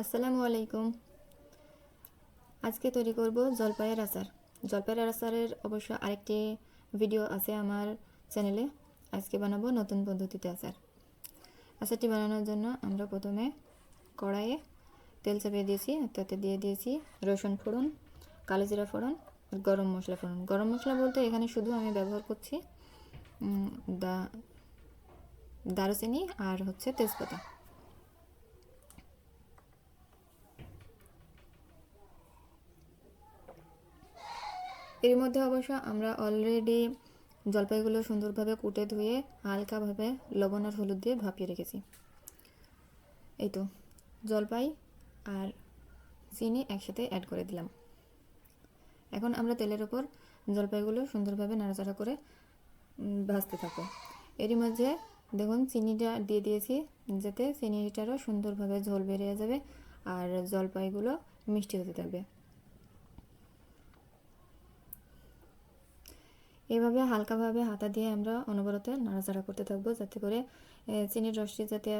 আসসালামু আলাইকুম। আজকে তৈরি করব জলপাইয়ের আচার। জলপাইয়ের আচারের অবশ্য আরেকটি ভিডিও আছে আমার চ্যানেলে। আজকে বানাবো নতুন পদ্ধতিতে আচার। আচারটি বানানোর জন্য আমরা প্রথমে কড়াইয়ে তেল চাপিয়ে দিয়েছি তাতে দিয়ে দিয়েছি রসুন ফোড়ন, কালো জিরা ফোড়ন গরম মশলা ফোড়ন। গরম মশলা বলতে এখানে শুধু আমি ব্যবহার করছি দা দারুচিনি আর হচ্ছে তেজপাতা। এর মধ্যে অবশ্য আমরা অলরেডি জলপাইগুলো সুন্দরভাবে কুটে ধুয়ে হালকাভাবে লবণ আর হলুদ দিয়ে ভাপিয়ে রেখেছি। এই তো, জলপাই আর চিনি একসাথে অ্যাড করে দিলাম। এখন আমরা তেলের ওপর জলপাইগুলো সুন্দরভাবে নাড়াচাড়া করে ভাজতে থাকব। এরই মধ্যে দেখুন, চিনিটা দিয়ে দিয়েছি, যাতে চিনিটারও সুন্দরভাবে ঝোল বেরিয়ে যাবে আর জলপাইগুলো মিষ্টি হতে থাকবে। এভাবে হালকাভাবে হাতা দিয়ে আমরা অনবরত নাড়াচাড়া করতে থাকব যাতে করে চিনির রসটি যাতে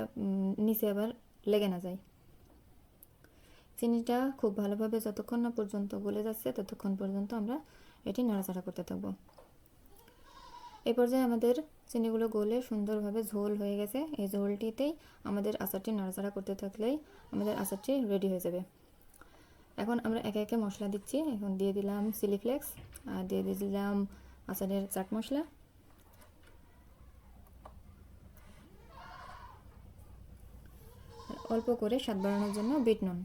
নিচে আবার লেগে না যায়। চিনিটা খুব ভালোভাবে যতক্ষণ না পর্যন্ত গলে যাচ্ছে, ততক্ষণ পর্যন্ত আমরা এটি নাড়াচাড়া করতে থাকব। এই পর্যায়ে আমাদের চিনিগুলো গলে সুন্দরভাবে ঝোল হয়ে গেছে। এই ঝোলটিতেই আমাদের আচারটি নাড়াচাড়া করতে থাকলেই আমাদের আচারটি রেডি হয়ে যাবে। এখন আমরা একে একে মশলা দিচ্ছি। এখন দিয়ে দিলাম চিলি ফ্লেক্স আর দিয়ে দিলাম আচারের চাট মশলা। অল্প করে স্বাদ বাড়ানোর জন্য বিট নুন।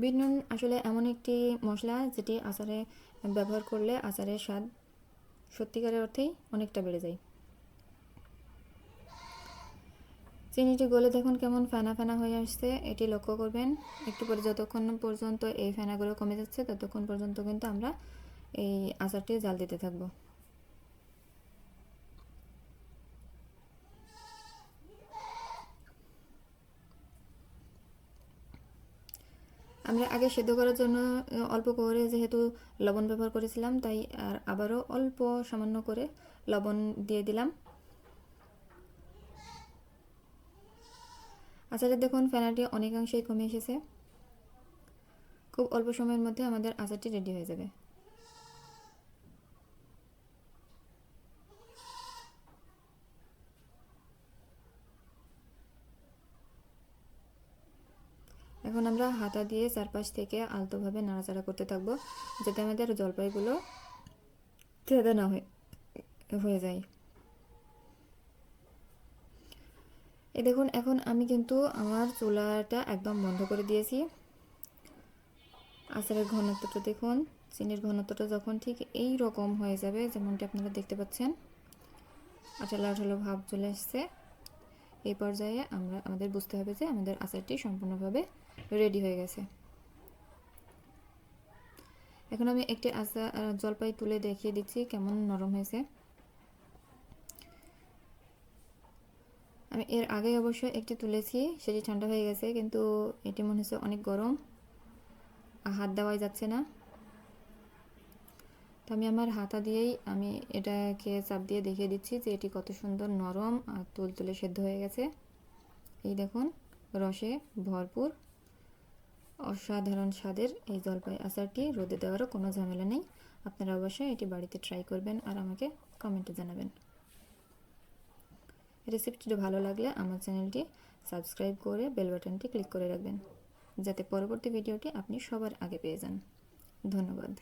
বিট নুন আসলে এমন একটি মশলা যেটি আচারে ব্যবহার করলে আচারের স্বাদ সত্যিকারের অর্থেই অনেকটা বেড়ে যায়। চিনিটি গলে দেখুন কেমন ফেনা ফেনা হয়ে আসছে, এটি লক্ষ্য করবেন। একটু পরে যতক্ষণ পর্যন্ত এই ফেনাগুলো কমে যাচ্ছে, ততক্ষণ পর্যন্ত কিন্তু আমরা এই আচারটি জাল দিতে থাকব। আমরা আগে সেদ্ধ করার জন্য অল্প করে যেহেতু লবণ ব্যবহার করেছিলাম, তাই আর আবারও অল্প সামান্য করে লবণ দিয়ে দিলাম। আচারের দেখুন, ফেনাটি অনেকাংশেই কমে এসেছে। খুব অল্প সময়ের মধ্যে আমাদের আচারটি রেডি হয়ে যাবে। এখন আমরা হাতা দিয়ে চারপাশ থেকে আলতোভাবে নাড়াচাড়া করতে থাকব, যাতে আমাদের জলপাইগুলো থেদে না হয়ে যায়। এ দেখুন, এখন আমি কিন্তু আমার চুলাটা একদম বন্ধ করে দিয়েছি। আচারের ঘনত্বটা দেখুন, চিনির ঘনত্বটা যখন ঠিক এই রকম হয়ে যাবে, যেমনটি আপনারা দেখতে পাচ্ছেন, আঠালো আঠালো ভাব চলে আসছে এই পর্যায়ে আমরা আমাদের বুঝতে হবে যে আমাদের আচারটি সম্পূর্ণভাবে রেডি হয়ে গেছে। এখন আমি একটি আচার জলপাই তুলে দেখিয়ে দিচ্ছি কেমন নরম হয়েছে। আমি এর আগে অবশ্য একটি তুলেছি, সেটি ঠান্ডা হয়ে গেছে, কিন্তু এটি মনে হচ্ছে অনেক গরম। হাত দেওয়াই যাচ্ছে না। তো আমি আমার হাতা দিয়েই আমি এটাকে চাপ দিয়ে দেখিয়ে দিচ্ছি যে এটি কত সুন্দর নরম আর তুলতুলে সেদ্ধ হয়ে গেছে। এই দেখুন, রসে ভরপুর অসাধারণ স্বাদের এই জলপাই আচারটি। রোদে দেওয়ারও কোনো ঝামেলা নেই। আপনারা অবশ্যই এটি বাড়িতে ট্রাই করবেন আর আমাকে কমেন্টে জানাবেন। রেসিপিটি ভালো লাগলে আমার চ্যানেলটি সাবস্ক্রাইব করে বেল বাটনটি ক্লিক করে রাখবেন, যাতে পরবর্তী ভিডিওটি আপনি সবার আগে পেয়ে যান। ধন্যবাদ।